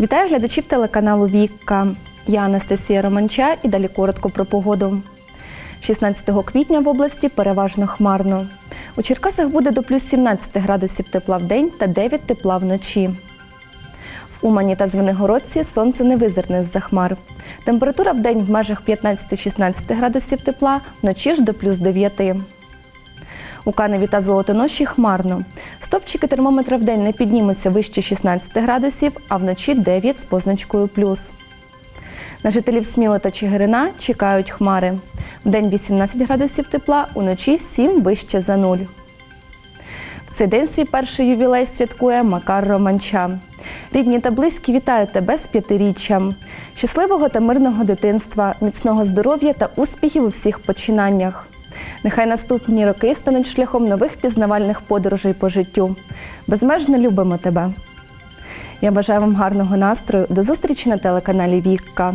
Вітаю глядачів телеканалу Вікка. Я Анастасія Романча і далі коротко про погоду. 16 квітня в області переважно хмарно. У Черкасах буде до плюс 17 градусів тепла в день та 9 тепла вночі. В Умані та Звенигородці сонце не визирне з-за хмар. Температура в день в межах 15-16 градусів тепла, вночі ж до плюс 9. У Каневі та Золотоноші хмарно. Стопчики термометра в день не піднімуться вище 16 градусів, а вночі 9 з позначкою плюс. На жителів Сміла та Чигирина чекають хмари. Вдень 18 градусів тепла, уночі 7 вище за нуль. В цей день свій перший ювілей святкує Макар Романча. Рідні та близькі вітають тебе з п'ятиріччям. Щасливого та мирного дитинства, міцного здоров'я та успіхів у всіх починаннях. Нехай наступні роки стануть шляхом нових пізнавальних подорожей по життю. Безмежно любимо тебе. Я бажаю вам гарного настрою. До зустрічі на телеканалі Вікка.